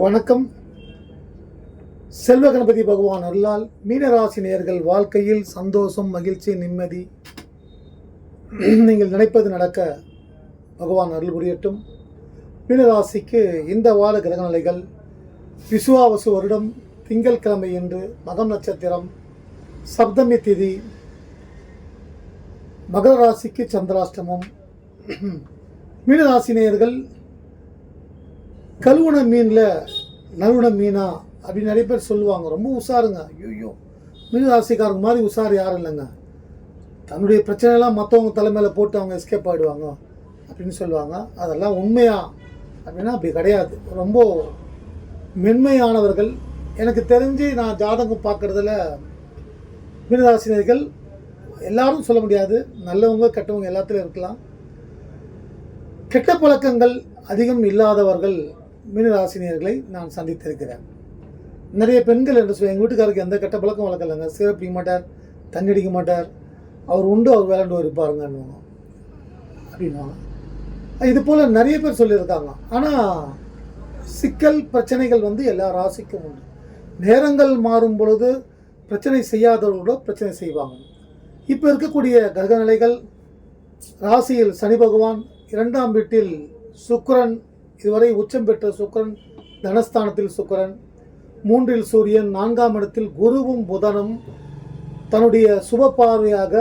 வணக்கம். செல்வ கணபதி பகவான் அருளால் மீனராசினியர்கள் வாழ்க்கையில் சந்தோஷம் மகிழ்ச்சி நிம்மதி. நீங்கள் நினைப்பது நடக்க பகவான் அருள் புரியட்டும். மீனராசிக்கு இந்த வார கிரகநிலைகள் விசுவாவசு வருடம் திங்கட்கிழமை என்று மகம் நட்சத்திரம் சப்தமி திதி மகர ராசிக்கு சந்திராஷ்டமம். மீனராசினியர்கள் கழுவுன மீனில் நறுவன மீனா அப்படின்னு நிறைய பேர் சொல்லுவாங்க. ரொம்ப உஷாருங்க. ஐயோ மீன் ராசிக்காரங்க மாதிரி உஷார் யாரும் இல்லைங்க. தன்னுடைய பிரச்சனைலாம் மற்றவங்க தலைமையில் போட்டு அவங்க எஸ்கேப் ஆகிடுவாங்க அப்படின்னு சொல்லுவாங்க. அதெல்லாம் உண்மையா அப்படின்னா அப்படி கிடையாது. ரொம்ப மென்மையானவர்கள். எனக்கு தெரிஞ்சு நான் ஜாதகம் பார்க்குறதுல மீனராசினியர்கள் எல்லாரும் சொல்ல முடியாது. நல்லவங்க கெட்டவங்க எல்லாத்துலையும் இருக்கலாம். கெட்ட பழக்கங்கள் அதிகம் இல்லாதவர்கள் மீனராசினியர்களை நான் சந்தித்திருக்கிறேன். நிறைய பெண்கள் என்று சொல்லி எங்கள் வீட்டுக்காருக்கு எந்த கெட்ட பழக்கம் வழக்கம் இல்லைங்க சிகரெட் பிடிக்க மாட்டார் தண்ணி அடிக்க மாட்டார். அவர் உண்டு அவர் விளாண்டு இருப்பாருங்கன்னு அப்படின்வாங்க இது போல் நிறைய பேர் சொல்லியிருக்காங்க. ஆனால் சிக்கல் பிரச்சனைகள் வந்து எல்லா ராசிக்கும் உண்டு. நேரங்கள் மாறும் பொழுது பிரச்சனை செய்யாதவர்களோட பிரச்சனை செய்வாங்க. இப்போ இருக்கக்கூடிய கிரகநிலைகள் ராசியில் சனி பகவான் இரண்டாம் வீட்டில் சுக்கரன் இதுவரை உச்சம் பெற்ற சுக்கிரன் தனஸ்தானத்தில் சுக்கிரன் மூன்றில் சூரியன் நான்காம் இடத்தில் குருவும் புதனும் தன்னுடைய சுப பார்வையாக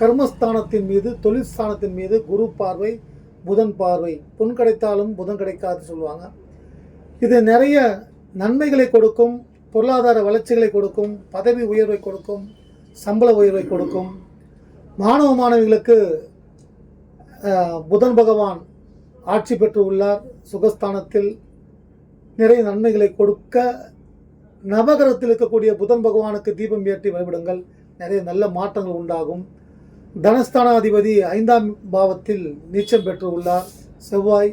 கர்மஸ்தானத்தின் மீது தொழிற்ஸ்தானத்தின் மீது குரு பார்வை புதன் பார்வை. பொன் கிடைத்தாலும் புதன் கிடைக்காது சொல்லுவாங்க. இது நிறைய நன்மைகளை கொடுக்கும் பொருளாதார வளர்ச்சிகளை கொடுக்கும் பதவி உயர்வை கொடுக்கும் சம்பள உயர்வை கொடுக்கும். மாணவ மாணவிகளுக்கு புதன் பகவான் ஆட்சி பெற்று உள்ளார். சுகஸ்தானத்தில் நிறைய நன்மைகளை கொடுக்க நவகரத்தில் இருக்கக்கூடிய புதன் பகவானுக்கு தீபம் ஏற்றி வழிபடுங்கள். நிறைய நல்ல மாற்றங்கள் உண்டாகும். தனஸ்தானாதிபதி ஐந்தாம் பாவத்தில் நீச்சம் பெற்று உள்ளார். செவ்வாய்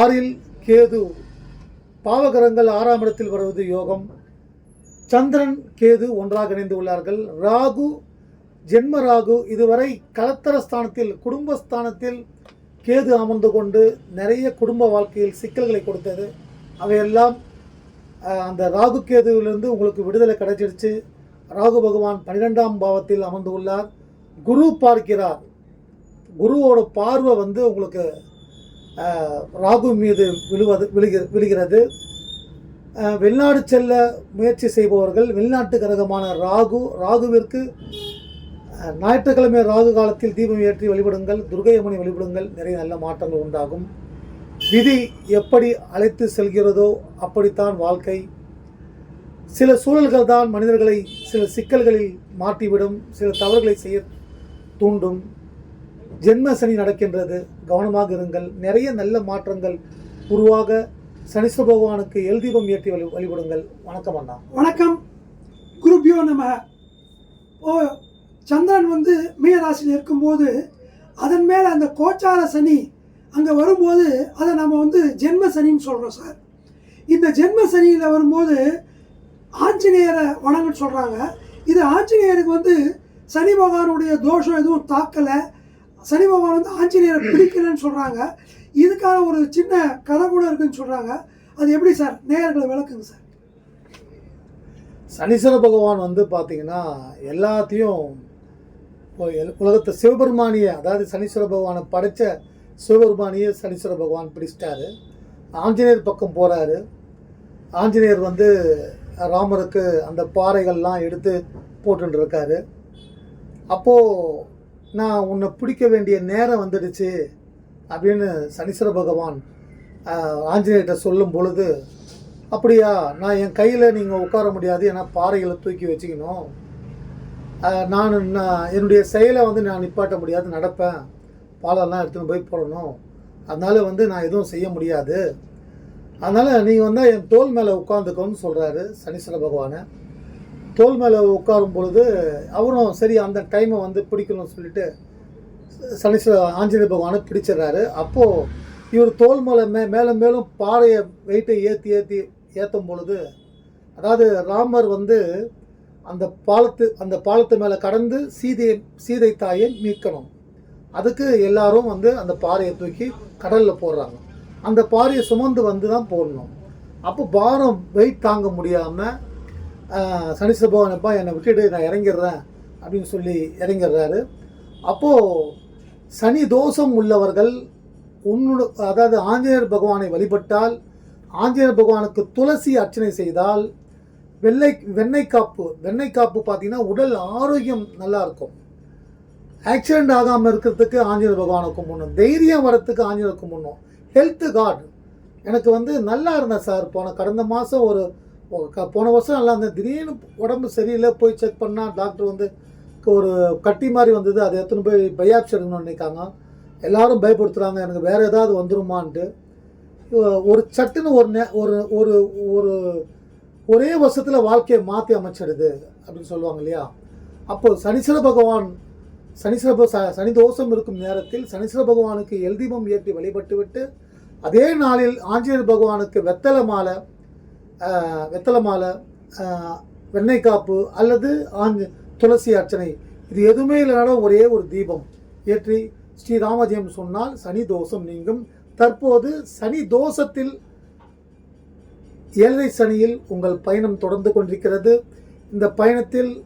ஆறில் கேது பாவகரங்கள் ஆறாம் இடத்தில் வருவது யோகம். சந்திரன் கேது ஒன்றாக இணைந்து உள்ளார்கள். ராகு ஜென்ம ராகு இதுவரை கலத்தர ஸ்தானத்தில் குடும்பஸ்தானத்தில் கேது அமர்ந்து கொண்டு நிறைய குடும்ப வாழ்க்கையில் சிக்கல்களை கொடுத்தது. அவையெல்லாம் அந்த ராகு கேதுவிலிருந்து உங்களுக்கு விடுதலை கிடைச்சிருச்சு. ராகு பகவான் பன்னிரெண்டாம் பாவத்தில் அமர்ந்து உள்ளார். குரு பார்க்கிறார். குருவோட பார்வை வந்து உங்களுக்கு ராகு மீது விழுவது விழுகிற விழுகிறது. வெளிநாடு செல்ல முயற்சி செய்பவர்கள் வெளிநாட்டு கிரகமான ராகு ராகுவிற்கு ஞாயிற்றுக்கிழமை ராகு காலத்தில் தீபம் ஏற்றி வழிபடுங்கள் துர்கையம்மனை வழிபடுங்கள் நிறைய நல்ல மாற்றங்கள் உண்டாகும். விதி எப்படி அழைத்து செல்கிறதோ அப்படித்தான் வாழ்க்கை. சில சூழல்கள் தான் மனிதர்களை சில சிக்கல்களில் மாட்டிவிடும் சில தவறுகளை செய்ய தூண்டும். ஜென்ம சனி நடக்கின்றது கவனமாக இருங்கள். நிறைய நல்ல மாற்றங்கள் உருவாக சனீஸ்வர பகவானுக்கு எல் தீபம் ஏற்றி வழி வழிபடுங்கள். வணக்கம் அண்ணா. வணக்கம். குருபியோ நம்ம ஓ சந்திரன் வந்து மீனராசியில் இருக்கும்போது அதன் மேலே அந்த கோச்சார சனி அங்கே வரும்போது அதை நம்ம வந்து ஜென்ம சனின்னு சொல்கிறோம் சார். இந்த ஜென்ம சனியில் வரும்போது ஆஞ்சநேயரை வணங்கன்னு சொல்கிறாங்க இது ஆஞ்சநேயருக்கு வந்து சனி பகவானுடைய தோஷம் எதுவும் தாக்கலை. சனி பகவான் வந்து ஆஞ்சநேயரை பிடிக்கலன்னு சொல்கிறாங்க இதுக்கான ஒரு சின்ன கதை கூட இருக்குன்னு சொல்கிறாங்க அது எப்படி சார்? நேயர்களை விளக்குங்க சார். சனீஸ்வர பகவான் வந்து பார்த்தீங்கன்னா எல்லாத்தையும் உலகத்தை சிவபெருமானிய அதாவது சனீஸ்வர பகவானை படைத்த சிவபெருமானிய சனீஸ்வர பகவான் பிடிச்சிட்டாரு. ஆஞ்சநேயர் பக்கம் போகிறாரு ஆஞ்சநேயர் வந்து ராமருக்கு அந்த பாறைகள்லாம் எடுத்து போட்டுட்டு இருக்காரு அப்போது நான் உன்னை பிடிக்க வேண்டிய நேரம் வந்துடுச்சு அப்படின்னு சனீஸ்வர பகவான் ஆஞ்சநேயர்கிட்ட சொல்லும் பொழுது அப்படியா நான் என் கையில் நீங்கள் உட்கார முடியாது ஏன்னா பாறைகளை தூக்கி வச்சுக்கணும். நான் என்னுடைய செயலை வந்து நான் நிப்பாட்ட முடியாது நடப்பேன். பாலெல்லாம் எடுத்துன்னு போய் போடணும். அதனால் வந்து நான் எதுவும் செய்ய முடியாது. அதனால் நீங்கள் வந்து என் தோல் மேலே உட்காந்துக்கோன்னு சொல்கிறாரு சனீஸ்வர பகவானை. தோல் மேலே உட்காரும் பொழுது அவரும் சரி அந்த டைமை வந்து பிடிக்கணும்னு சொல்லிட்டு சனீஸ்வர ஆஞ்சநேய பகவானை பிடிச்சிடுறாரு. அப்போது இவர் தோல் மேலே மே மேலும் மேலும் பாறையை வெயிட்டை ஏற்றி ஏற்றி ஏற்றும் பொழுது அதாவது ராமர் வந்து அந்த பாலத்து அந்த பாலத்து மேலே கடந்து சீதையை சீதை தாயை மீட்கணும். அதுக்கு எல்லாரும் வந்து அந்த பாறையை தூக்கி கடலில் போடுறாங்க. அந்த பாறையை சுமந்து வந்து தான் போடணும். அப்போ பாரம் வெயிட் தாங்க முடியாமல் சனி பகவானப்பா என்னை விட்டுட்டு நான் இறங்கிடுறேன் அப்படின்னு சொல்லி இறங்கிடுறாரு. அப்போது சனி தோஷம் உள்ளவர்கள் உன்னோட அதாவது ஆஞ்சநேயர் பகவானை வழிபட்டால் ஆஞ்சநேயர் பகவானுக்கு துளசி அர்ச்சனை செய்தால் வெள்ளை வெண்ணெய் காப்பு. வெண்ணெய் காப்பு பார்த்தீங்கன்னா உடல் ஆரோக்கியம் நல்லா இருக்கும். ஆக்சிடெண்ட் ஆகாமல் இருக்கிறதுக்கு ஆஞ்சநேயர் பகவானை கும்பிடணும். தைரியம் வரத்துக்கு ஆஞ்சநேயர் கும்பிடணும். ஹெல்த்து கார்டு எனக்கு வந்து நல்லா இருந்தேன் சார். போன கடந்த மாதம் ஒரு க- போன வருஷம் நல்லா இருந்தேன். திடீர்னு உடம்பு சரியில்லை. போய் செக் பண்ணால் டாக்டர் வந்து ஒரு கட்டி மாதிரி வந்தது. அதை எடுத்துன்னு போய் பயாப்சி எடுக்கணும்னு நினைக்காங்க. எல்லாரும் பயப்படுத்துகிறாங்க எனக்கு வேறு ஏதாவது வந்துருமான்ட்டு. ஒரு சட்டுன்னு ஒரு நே ஒரு ஒரு ஒரு ஒரே வருஷத்தில் வாழ்க்கையை மாற்றி அமைச்சிடுது அப்படின்னு சொல்லுவாங்க இல்லையா? அப்போ சனீஸ்வர பகவான் சனீஸ்வர சனி தோஷம் இருக்கும் நேரத்தில் சனீஸ்வர பகவானுக்கு எல்தீபம் ஏற்றி வழிபட்டு விட்டு அதே நாளில் ஆஞ்சநேயர் பகவானுக்கு வெத்தலை மாலை வெத்தலை மாலை வெண்ணெய் காப்பு அல்லது ஆஞ்ச துளசி அர்ச்சனை. இது எதுவுமே இல்லைனாலும் ஒரே ஒரு தீபம் ஏற்றி ஸ்ரீராமஜெயம் சொன்னால் சனி தோஷம் நீங்கும். தற்போது சனி தோஷத்தில் ஏழரை சனியில் உங்கள் பயணம் தொடர்ந்து கொண்டிருக்கிறது. இந்த பயணத்தில்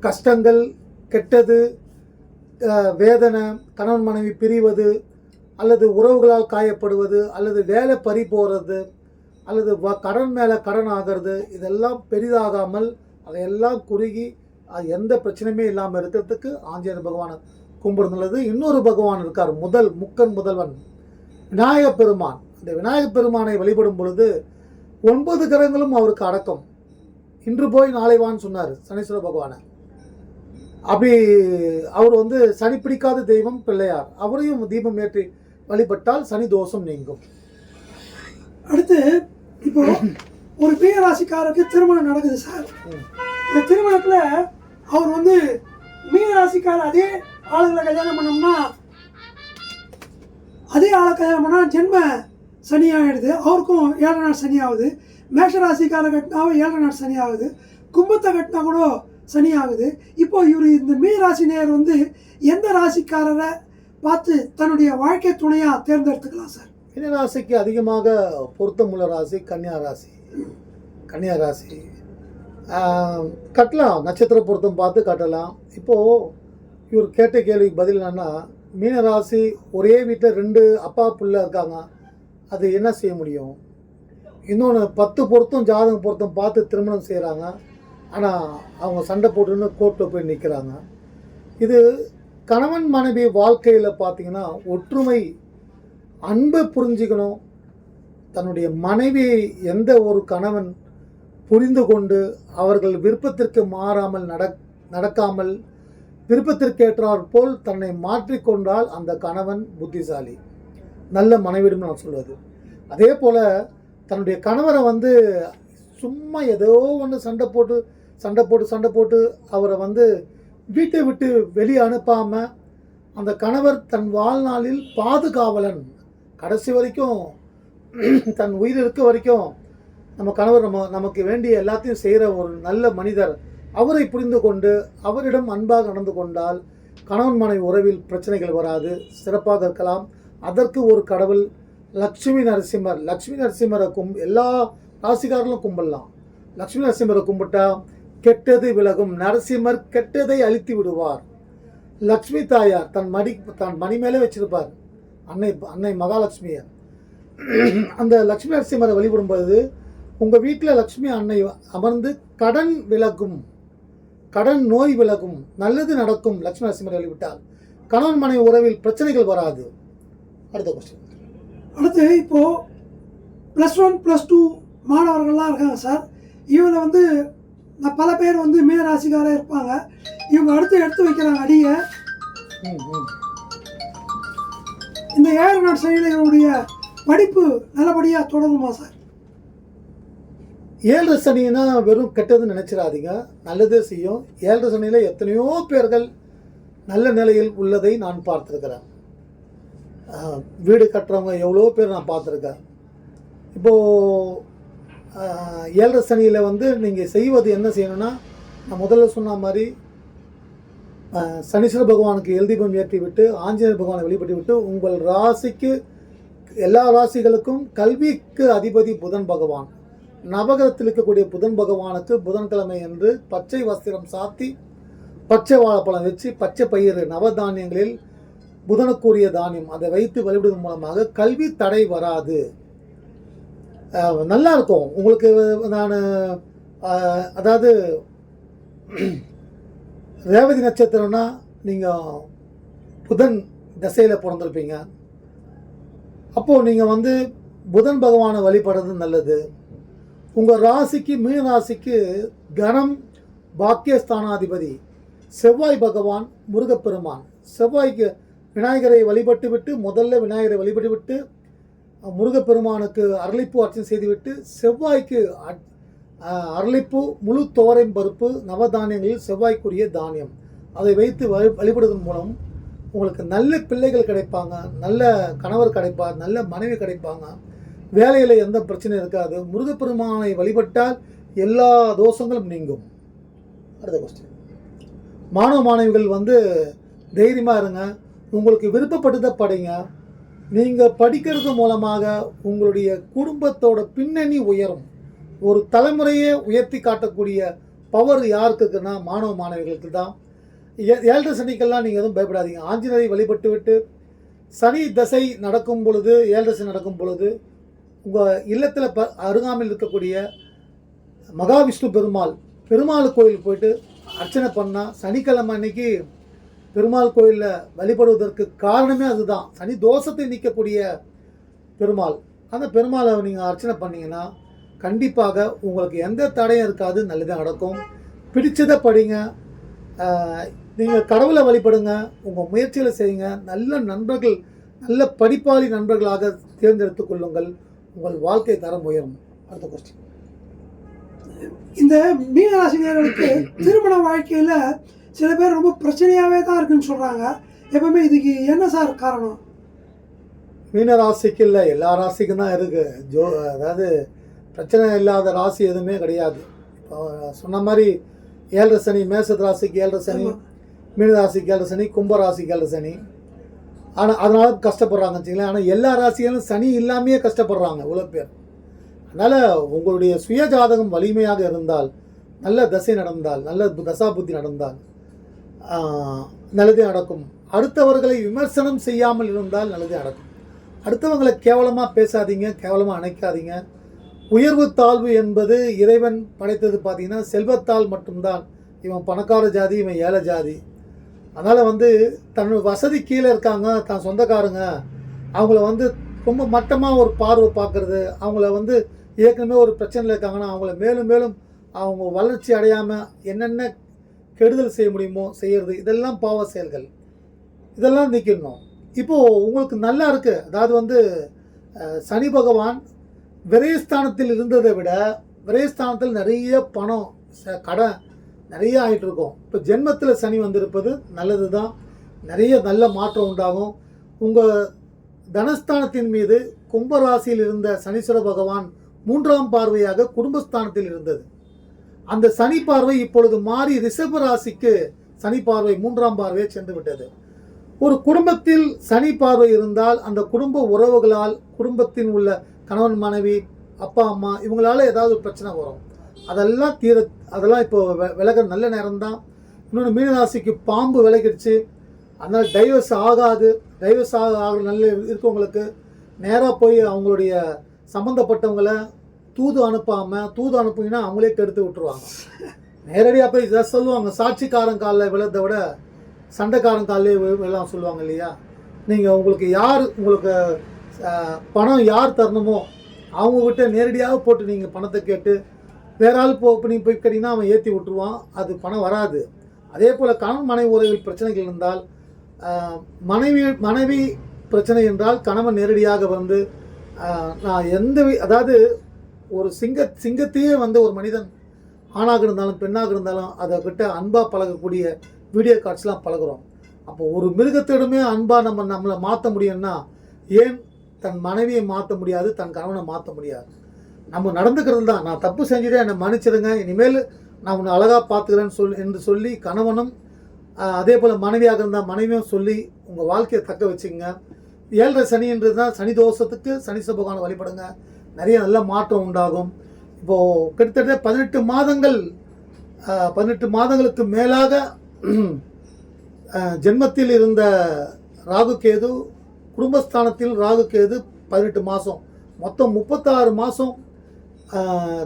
கஷ்டங்கள் கெட்டது வேதனை கணவன் மனைவி பிரிவது அல்லது உறவுகளால் காயப்படுவது அல்லது வேலை பறி போகிறது அல்லது வ- கடன் மேலே கடன் ஆகிறது இதெல்லாம் பெரிதாகாமல் அதையெல்லாம் குறுகி அது எந்த பிரச்சனையுமே இல்லாமல் இருக்கிறதுக்கு ஆஞ்சநேயர் பகவானை கும்பிடுந்துள்ளது இன்னொரு பகவான் இருக்கார் முதல் முக்கன் முதல்வன் விநாயகப் பெருமான். இந்த விநாயகப் பெருமானை வழிபடும் பொழுது ஒன்பது கிரகங்களும் அவருக்கு அடக்கம். இன்று போய் நாளை வான்னு சொன்னார் சனீஸ்வர பகவானை. அப்படி அவர் வந்து சனி பிடிக்காத தெய்வம் பிள்ளையார். அவரையும் தீபம் ஏற்றி வழிபட்டால் சனி தோஷம் நீங்கும். அடுத்து இப்போ ஒரு மீன ராசிக்காரருக்கு திருமணம் நடக்குது சார். இந்த திருமணத்தில் அவர் வந்து மீன ராசிக்கார அதே ஆளுங்களை கல்யாணம் பண்ணோம்னா அதே ஆளை கல்யாணம் பண்ணால் ஜென்ம சனி ஆகிடுது அவருக்கும் ஏழரை நாள் சனி ஆகுது மேஷராசிக்கார கட்டினாவும் ஏழரை நாள் சனி ஆகுது கும்பத்தை கட்டினா கூட சனி ஆகுது இப்போ இவர் இந்த மீன ராசி நேயர் வந்து எந்த ராசிக்காரரை பார்த்து தன்னுடைய வாழ்க்கை துணையாக தேர்ந்தெடுத்துக்கலாம் சார்? மீன ராசிக்கு அதிகமாக பொருத்தமுள்ள ராசி கன்னியா ராசி. கன்னியா ராசி. கட்டலாம். நட்சத்திர பொருத்தம் பார்த்து கட்டலாம். இப்போது இவர் கேட்ட கேள்விக்கு பதில் என்னென்னா மீன ராசி ஒரே வீட்டில் ரெண்டு அப்பா பிள்ளை இருக்காங்க. அது என்ன செய்ய முடியும்? இன்னொன்று பத்து பொருத்தம் ஜாதகம் பொருத்தம் பார்த்து திருமணம் செய்கிறாங்க ஆனால் அவங்க சண்டை போட்டுன்னு கோர்ட்டில் போய் நிற்கிறாங்க இது கணவன் மனைவி வாழ்க்கையில் பார்த்திங்கன்னா ஒற்றுமை அன்பை புரிஞ்சுக்கணும். தன்னுடைய மனைவியை எந்த ஒரு கணவன் புரிந்து கொண்டு அவர்கள் விருப்பத்திற்கு மாறாமல் நடக் நடக்காமல் விருப்பத்திற்கேற்றாற்போல் தன்னை மாற்றிக்கொண்டால் அந்த கணவன் புத்திசாலி. நல்ல மனைவிடும் நான் சொல்வது அதே போல் தன்னுடைய கணவரை வந்து சும்மா ஏதோ ஒன்று சண்டை போட்டு சண்டை போட்டு சண்டை போட்டு அவரை வந்து வீட்டை விட்டு வெளியே அனுப்பாமல் அந்த கணவர் தன் வாழ்நாளில் பாதுகாவலன். கடைசி வரைக்கும் தன் உயிர் இருக்க வரைக்கும் நம்ம கணவர் நம்ம நமக்கு வேண்டிய எல்லாத்தையும் செய்கிற ஒரு நல்ல மனிதர். அவரை புரிந்து கொண்டு அவரிடம் அன்பாக நடந்து கொண்டால் கணவன் மனைவி உறவில் பிரச்சனைகள் வராது சிறப்பாக இருக்கலாம். அதற்கு ஒரு கடவுள் லக்ஷ்மி நரசிம்மர். லக்ஷ்மி நரசிம்மரை கும் எல்லா ராசிக்காரர்களும் கும்பிடலாம். லக்ஷ்மி நரசிம்மரை கும்பிட்டா கெட்டது விலகும். நரசிம்மர் கெட்டதை அழித்து விடுவார். லக்ஷ்மி தாயார் தன் மடி தன் மணி மேலே வச்சிருப்பார். அன்னை அன்னை மகாலட்சுமியை. அந்த லக்ஷ்மி நரசிம்மரை வழிபடும்போது உங்கள் வீட்டில் லக்ஷ்மி அன்னை அமர்ந்து கடன் விலகும். கடன் நோய் விலகும். நல்லது நடக்கும். லக்ஷ்மி நரசிம்மரை வழிபட்டால். கணவன் மனைவி உறவில் பிரச்சனைகள் வராது. அடுத்த கொஸ்டின் அடுத்து இப்போ ப்ளஸ் ஒன் ப்ளஸ் டூ மாணவர்கள்லாம் இருக்காங்க சார் இவங்க வந்து நான் பல பேர் வந்து மீன ராசிக்காரே இருப்பாங்க. இவங்க அடுத்து எடுத்து வைக்கிறாங்க அடியை ம் ம். இந்த ஏழு நாட் சைடில் இவருடைய படிப்பு நல்லபடியாக தொடருமா சார் ஏழரை சனினா வெறும் கெட்டதுன்னு நினைச்சிடாதீங்க. நல்லதே செய்யும். ஏழரை சனியில் எத்தனையோ பேர்கள் நல்ல நிலையில் உள்ளதை நான் பார்த்துருக்கிறேன். வீடு கட்டுறவங்க எவ்வளோ பேர் நான் பார்த்துருக்கேன். இப்போது ஏழரை சனியில் வந்து நீங்கள் செய்வது என்ன செய்யணும்னா நான் முதல்ல சொன்ன மாதிரி சனீஸ்வர பகவானுக்கு எழுதிபம் ஏற்றி விட்டு ஆஞ்சநேயர் பகவானை வெளிப்பட்டு விட்டு உங்கள் ராசிக்கு எல்லா ராசிகளுக்கும் கல்விக்கு அதிபதி புதன் பகவான். நவகரத்தில் இருக்கக்கூடிய புதன் பகவானுக்கு புதன்கிழமை என்று பச்சை வஸ்திரம் சாத்தி பச்சை வாழைப்பழம் வச்சு பச்சை பயிறு நவதானியங்களில் புதனுக்குரிய தானியம். அதை வைத்து வழிபடுவதன் மூலமாக கல்வி தடை வராது. நல்லா இருக்கும். உங்களுக்கு நான் அதாவது ரேவதி நட்சத்திரம்னா நீங்கள் புதன் திசையில் பிறந்திருப்பீங்க. அப்போது நீங்கள் வந்து புதன் பகவானை வழிபடுறது நல்லது. உங்கள் ராசிக்கு மீன ராசிக்கு கணம் பாக்கியஸ்தானாதிபதி செவ்வாய் பகவான் முருகப்பெருமான். செவ்வாய்க்கு விநாயகரை வழிபட்டு விட்டு முதல்ல விநாயகரை வழிபட்டு விட்டு முருகப்பெருமானுக்கு அரளிப்பூ அர்ச்சனை செய்துவிட்டு செவ்வாய்க்கு அரளிப்பூ முழு தோரையும் பருப்பு நவதானியங்களில் செவ்வாய்க்குரிய தானியம். அதை வைத்து வழி வழிபடுவதன் மூலம் உங்களுக்கு நல்ல பிள்ளைகள் கிடைப்பாங்க நல்ல கணவர் கிடைப்பார் நல்ல மனைவி கிடைப்பாங்க. வேலையில் எந்த பிரச்சனையும் இருக்காது. முருகப்பெருமானை வழிபட்டால் எல்லா தோஷங்களும் நீங்கும். அடுத்த கொஸ்டின் மாணவ மாணவிகள் வந்து தைரியமாக இருங்க. உங்களுக்கு விருப்பப்பட்டதை படிங்க. நீங்கள் படிக்கிறது மூலமாக உங்களுடைய குடும்பத்தோட பின்னணி உயரும். ஒரு தலைமுறையே உயர்த்தி காட்டக்கூடிய பவர் யாருக்கு இருக்குன்னா மாணவ மாணவிகளுக்கு தான் ஏ- ஏழரை சனிக்கெல்லாம் நீங்கள் எதுவும் பயப்படாதீங்க. ஆஞ்சநேயரை வழிபட்டு விட்டு சனி தசை நடக்கும் பொழுது ஏழரை சனி நடக்கும் பொழுது உங்கள் இல்லத்தில் ப அருகாமையில் இருக்கக்கூடிய மகாவிஷ்ணு பெருமாள் பெருமாள் கோயிலுக்கு போயிட்டு அர்ச்சனை பண்ணால் சனிக்கிழமை அன்னைக்கு பெருமாள் கோயிலில் வழிபடுவதற்கு காரணமே அதுதான். சனி தோஷத்தை நீக்கக்கூடிய பெருமாள். அந்த பெருமாளை நீங்கள் அர்ச்சனை பண்ணீங்கன்னா கண்டிப்பாக உங்களுக்கு எந்த தடையும் இருக்காது நல்லதாக நடக்கும். பிடிச்சதை படிங்க. நீங்கள் கடவுளை வழிபடுங்க. உங்கள் முயற்சிகளை செய்யுங்க. நல்ல நண்பர்கள் நல்ல படிப்பாளி நண்பர்களாக தேர்ந்தெடுத்துக் கொள்ளுங்கள். உங்கள் வாழ்க்கை தரம் உயரும். அடுத்த கொஸ்டின் இந்த மீனராசினியர்களுக்கு திருமண வாழ்க்கையில் சில பேர் ரொம்ப பிரச்சனையாகவே தான் இருக்குன்னு சொல்கிறாங்க எப்பவுமே இதுக்கு என்ன சார் காரணம்? மீன ராசிக்கு இல்லை எல்லா ராசிக்கும் தான் இருக்குது ஜோ அதாவது பிரச்சனை இல்லாத ராசி எதுவுமே கிடையாது. இப்போ சொன்ன மாதிரி ஏழரை சனி மேசத்து ராசிக்கு ஏழரை சனி. மீன ராசிக்கு ஏழரை சனி கும்ப ராசிக்கு ஏழரை சனி. ஆனால் அதனால கஷ்டப்படுறாங்க வச்சுங்களேன் ஆனால் எல்லா ராசிகளும் சனி இல்லாமையே கஷ்டப்படுறாங்க இவ்வளோ பேர். அதனால் உங்களுடைய சுய ஜாதகம் வலிமையாக இருந்தால் நல்ல தசை நடந்தால் நல்ல தசா புத்தி நடந்தால் நல்லது நடக்கும். அடுத்தவர்களை விமர்சனம் செய்யாமல் இருந்தால் நல்லது நடக்கும். அடுத்தவங்களை கேவலமாக பேசாதீங்க கேவலமாக அணைக்காதீங்க. உயர்வு தாழ்வு என்பது இறைவன் படைத்தது பார்த்தீங்கன்னா செல்வத்தால் மட்டும்தான். இவன் பணக்கார ஜாதி இவன் ஏழை ஜாதி. அதனால் வந்து தன் வசதி கீழே இருக்காங்க தான் சொந்தக்காரங்க. அவங்கள வந்து ரொம்ப மட்டமாக ஒரு பார்வை பார்க்குறது. அவங்கள வந்து ஏற்கனவே ஒரு பிரச்சனையில் இருக்காங்கன்னா அவங்கள மேலும் மேலும் அவங்க வளர்ச்சி அடையாமல் என்னென்ன கெடுதல் செய்ய முடியுமோ செய்கிறது இதெல்லாம் பாவ செயல்கள். இதெல்லாம் நிற்கணும் இப்போது உங்களுக்கு நல்லா இருக்கு. அதாவது வந்து சனி பகவான் விரயஸ்தானத்தில் இருந்ததை விட விரயஸ்தானத்தில் நிறைய பணம் ச- கடன் நிறைய ஆகிட்டு இருக்கும். இப்போ ஜென்மத்தில் சனி வந்திருப்பது நல்லது தான் நிறைய நல்ல மாற்றம் உண்டாகும். உங்கள் தனஸ்தானத்தின் மீது கும்பராசியில் இருந்த சனீஸ்வர பகவான் மூன்றாம் பார்வையாக குடும்பஸ்தானத்தில் இருந்தது. அந்த சனி பார்வை இப்பொழுது மாறி ரிஷப ராசிக்கு சனி பார்வை மூன்றாம் பார்வையை சென்று விட்டது. ஒரு குடும்பத்தில் சனி பார்வை இருந்தால் அந்த குடும்ப உறவுகளால் குடும்பத்தின் உள்ள கணவன் மனைவி அப்பா அம்மா இவங்களால ஏதாவது ஒரு பிரச்சனை வரும். அதெல்லாம் தீர அதெல்லாம் இப்போ விலக நல்ல நேரம்தான். இன்னொன்று மீனராசிக்கு பாம்பு விலகிடுச்சு. அதனால் டைவர்ஸ் ஆகாது. டைவர்ஸ் ஆக ஆக நல்ல இருக்கவங்களுக்கு நேராக போய் அவங்களுடைய சம்மந்தப்பட்டவங்களை தூது அனுப்பாமல் தூது அனுப்புனீங்கன்னா அவங்களே கெடுத்து விட்டுருவாங்க. நேரடியாக போய் இதை சொல்லுவாங்க. சாட்சிக்காரன் காலில் விழுறதை விட சண்டைக்காரன் காலிலே விழலாம் சொல்லுவாங்க இல்லையா? நீங்கள் உங்களுக்கு யார் உங்களுக்கு பணம் யார் தரணுமோ அவங்கக்கிட்ட நேரடியாக போட்டு நீங்கள் பணத்தை கேட்டு வேற ஆள் போ நீங்கள் போய் கேட்டிங்கன்னா அவன் ஏற்றி விட்டுருவான். அது பணம் வராது. அதே போல் கணவன் மனைவி உறவில் பிரச்சனைகள் இருந்தால் மனைவி மனைவி பிரச்சனை என்றால் கணவன் நேரடியாக வந்து நான் எந்த வி- அதாவது ஒரு சிங்க சிங்கத்தையே வந்து ஒரு மனிதன் ஆணாக இருந்தாலும் பெண்ணாக இருந்தாலும் அதை கிட்ட அன்பாக பழகக்கூடிய வீடியோ கார்ட்ஸ்லாம் பழகுறோம். அப்போ ஒரு மிருகத்திடமே அன்பாக நம்ம நம்மளை மாற்ற முடியும்னா ஏன் தன் மனைவியை மாற்ற முடியாது தன் கணவனை மாற்ற முடியாது? நம்ம நடந்துக்கிறது தான். நான் தப்பு செஞ்சுட்டேன் என்னை மன்னிச்சிடுங்க இனிமேல் நான் உன்னை அழகாக பார்த்துக்கிறேன்னு சொல் என்று சொல்லி கணவனும் அதே போல் மனைவியாக இருந்தால் மனைவியும் சொல்லி உங்கள் வாழ்க்கையை தக்க வச்சுங்க ஏழரை சனின்றது தான் சனி தோஷத்துக்கு சனி சபகான வழிபடுங்க. நிறைய நல்ல மாற்றம் உண்டாகும். இப்போது கிட்டத்தட்ட பதினெட்டு மாதங்கள் பதினெட்டு மாதங்களுக்கு மேலாக ஜென்மத்தில் இருந்த ராகு கேது குடும்பஸ்தானத்தில் ராகு கேது பதினெட்டு மாதம் மொத்தம் முப்பத்தாறு மாதம்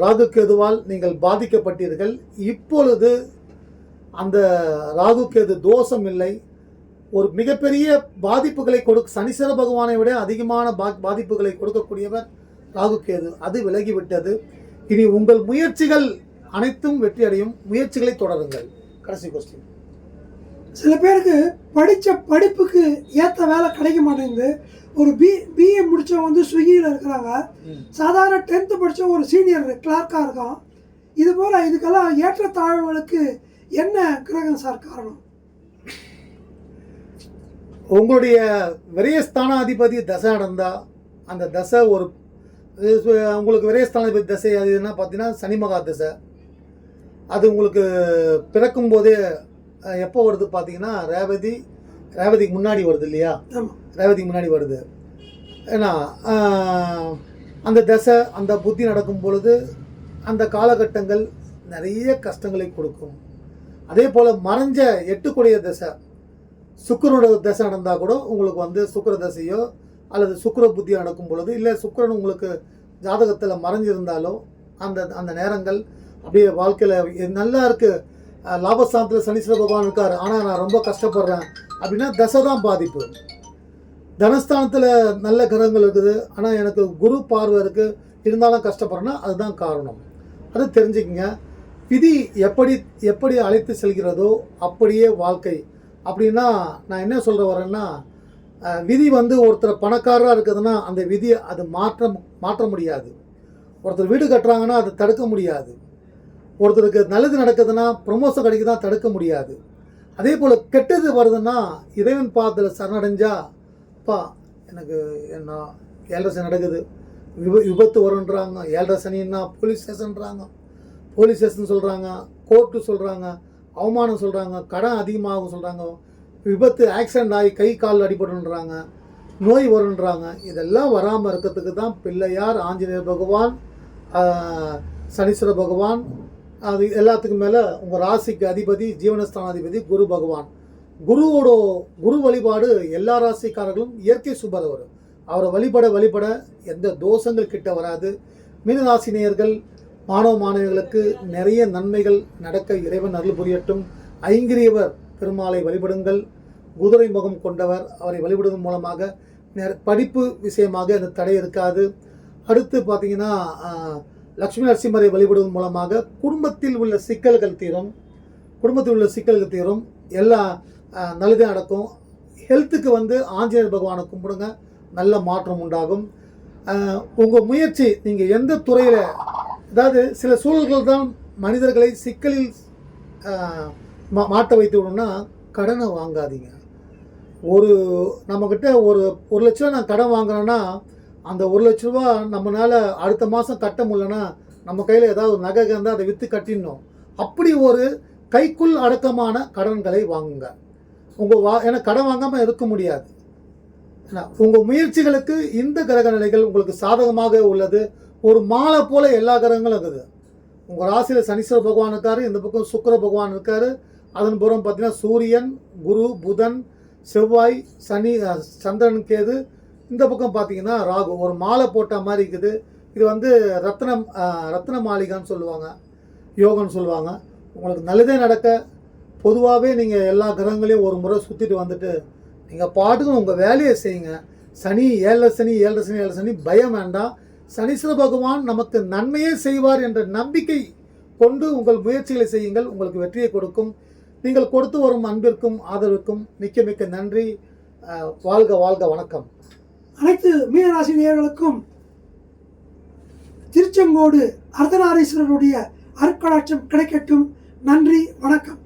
ராகு கேதுவால் நீங்கள் பாதிக்கப்பட்டீர்கள். இப்பொழுது அந்த ராகு கேது தோஷம் இல்லை. ஒரு மிகப்பெரிய பாதிப்புகளை கொடு சனீஸ்வர பகவானை விட அதிகமான பா பாதிப்புகளை கொடுக்கக்கூடியவர் ராகு கேது அது விலகிவிட்டது. இனி உங்கள் முயற்சிகள் அனைத்தும் வெற்றி அடையும் முயற்சிகளை தொடருங்கள். கடைசி கொஸ்டின் சில பேருக்கு படித்த படிப்புக்கு ஏற்ற வேலை கிடைக்க மாட்டேங்குது. ஒரு பி பிஏ முடித்தவங்க வந்து ஸ்விக்கியில் இருக்கிறாங்க. சாதாரண டென்த்து படித்த ஒரு சீனியர் கிளார்க்காக இருக்கான். இது போல் இதுக்கெல்லாம் ஏற்றத்தாழ்வுகளுக்கு என்ன கிரகம் சார் காரணம்? உங்களுடைய விரயஸ்தானாதிபதி தசை நடந்தா அந்த தசை ஒரு உங்களுக்கு விரயஸ்தானாதிபதி தசை அது என்ன பார்த்தீங்கன்னா சனி மகா தசை. அது உங்களுக்கு பிறக்கும் போதே எப்போ வருது பார்த்தீங்கன்னா ரேவதி ரேவதிக்கு முன்னாடி வருது இல்லையா? ரேவதிக்கு முன்னாடி வருது. ஏன்னா அந்த தசை அந்த புத்தி நடக்கும் பொழுது அந்த காலகட்டங்கள் நிறைய கஷ்டங்களை கொடுக்கும். அதே போல் மறைஞ்ச எட்டுக்குடைய தசை சுக்கிரனோட தசை நடந்தால் கூட உங்களுக்கு வந்து சுக்கிர தசையோ அல்லது சுக்கிர புத்தி நடக்கும் பொழுது இல்லை சுக்கிரன் உங்களுக்கு ஜாதகத்தில் மறைஞ்சிருந்தாலோ அந்த அந்த நேரங்கள் அப்படியே வாழ்க்கையில் நல்லா இருக்குது லாபஸ்தானத்தில் சனீஸ்வர பகவான் இருக்கார். ஆனால் நான் ரொம்ப கஷ்டப்படுறேன். அப்படின்னா தசை தான் பாதிப்பு. தனஸ்தானத்தில் நல்ல கிரகங்கள் இருக்குது. ஆனால் எனக்கு குரு பார்வை இருக்குது இருந்தாலும் கஷ்டப்படுறேன்னா அதுதான் காரணம். அதை தெரிஞ்சுக்கங்க. விதி எப்படி எப்படி அழைத்து செல்கிறதோ அப்படியே வாழ்க்கை. அப்படின்னா நான் என்ன சொல்கிற வரேன்னா விதி வந்து ஒருத்தர் பணக்காரராக இருக்குதுன்னா அந்த விதியை அது மாற்ற மாற்ற முடியாது. ஒருத்தர் வீடு கட்டுறாங்கன்னா அதை தடுக்க முடியாது. ஒருத்தருக்கு நல்லது நடக்குதுன்னா ப்ரொமோஷன் கிடைக்குதா தடுக்க முடியாது. அதே போல் கெட்டது வருதுன்னா இறைவன் பாதத்தில் சரணடைஞ்சா அப்பா எனக்கு என்ன ஏழரை சனி நடக்குது. விப விபத்து வரும்ன்றாங்க. ஏழரை சனின்னா போலீஸ் ஸ்டேஷன்றாங்க போலீஸ் ஸ்டேஷன் சொல்கிறாங்க கோர்ட்டு சொல்கிறாங்க அவமானம் சொல்கிறாங்க கடன் அதிகமாகும் சொல்கிறாங்க விபத்து ஆக்சிடென்ட் ஆகி கை கால் அடிபடுன்றாங்க நோய் வருன்றாங்க இதெல்லாம் வராமல் இருக்கிறதுக்கு தான் பிள்ளையார் ஆஞ்சநேயர் பகவான் சனீஸ்வர பகவான் அது எல்லாத்துக்கும் மேலே உங்கள் ராசிக்கு அதிபதி ஜீவனஸ்தானாதிபதி குரு பகவான். குருவோட குரு வழிபாடு எல்லா ராசிக்காரர்களும் இயற்கை சுபர் அவர் அவரை வழிபட வழிபட எந்த தோஷங்கள் கிட்ட வராது. மீனராசினியர்கள் மாணவ மாணவிகளுக்கு நிறைய நன்மைகள் நடக்க இறைவன் அருள் புரியட்டும். ஐங்கிரியவர் பெருமாளை வழிபடுங்கள். குதிரை முகம் கொண்டவர் அவரை வழிபடுவதன் மூலமாக படிப்பு விஷயமாக அந்த தடை இருக்காது. அடுத்து பார்த்தீங்கன்னா லக்ஷ்மி நரசிம்மரை வழிபடுவதன் மூலமாக குடும்பத்தில் உள்ள சிக்கல்கள் தீரும். குடும்பத்தில் உள்ள சிக்கல்கள் தீரும். எல்லா ஆஹ், நல்லதே நடக்கும். ஹெல்த்துக்கு வந்து ஆஞ்சநேயர் பகவானை கும்பிடுங்க. நல்ல மாற்றம் உண்டாகும். உங்கள் முயற்சி நீங்கள் எந்த துறையில் அதாவது சில சூழல்கள் தான் மனிதர்களை சிக்கலில் மா- மாட்டை வைத்து விடணும்னா கடனை வாங்காதீங்க. ஒரு நம்மக்கிட்ட ஒரு ஒரு லட்ச ரூபா நான் கடன் வாங்குறேன்னா அந்த ஒரு லட்ச ரூபா நம்மளால் அடுத்த மாதம் கட்ட முடியலன்னா நம்ம கையில் ஏதாவது ஒரு நகை இருந்தால் அதை விற்று கட்டிடணும். அப்படி ஒரு கைக்குள் அடக்கமான கடன்களை வாங்குங்க. உங்கள் வா ஏன்னா கடன் வாங்காமல் இருக்க முடியாது. ஏன்னா உங்கள் முயற்சிகளுக்கு இந்த கிரக நிலைகள் உங்களுக்கு சாதகமாக உள்ளது. ஒரு மாலை போல எல்லா கிரகங்களும் இருக்குது. உங்கள் ராசியில் சனீஸ்வர பகவான் இருக்கார் இந்த பக்கம் சுக்கிர பகவான் இருக்கார் அதன் புறம் பார்த்திங்கன்னா சூரியன் குரு புதன் செவ்வாய் சனி சந்திரன் கேது இந்த பக்கம் பார்த்தீங்கன்னா ராகு. ஒரு மாலை போட்ட மாதிரி இருக்குது. இது வந்து ரத்னம் அஹ், ரத்ன மாளிகான்னு சொல்லுவாங்க. யோகம்னு சொல்லுவாங்க. உங்களுக்கு நல்லதே நடக்க. பொதுவாகவே நீங்கள் எல்லா கிரகங்களையும் ஒரு முறை சுற்றிட்டு வந்துட்டு நீங்கள் பாட்டுக்கு உங்கள் வேலையை செய்யுங்க. சனி ஏழரை சனி ஏழரை சனி ஏழரை சனி பயம் வேண்டாம். சனீஸ்வர பகவான் நமக்கு நன்மையே செய்வார் என்ற நம்பிக்கை கொண்டு உங்கள் முயற்சிகளை செய்யுங்கள். உங்களுக்கு வெற்றியை கொடுக்கும். நீங்கள் கொடுத்து வரும் அன்பிற்கும் ஆதரவுக்கும் மிக்க மிக்க நன்றி. அஹ், வாழ்க வாழ்க வணக்கம். அனைத்து மீனராசி நேயர்களுக்கும் திருச்செங்கோடு அர்த்தநாரீஸ்வரருடைய அருட்கடாட்சம் கிடைக்கட்டும். நன்றி வணக்கம்.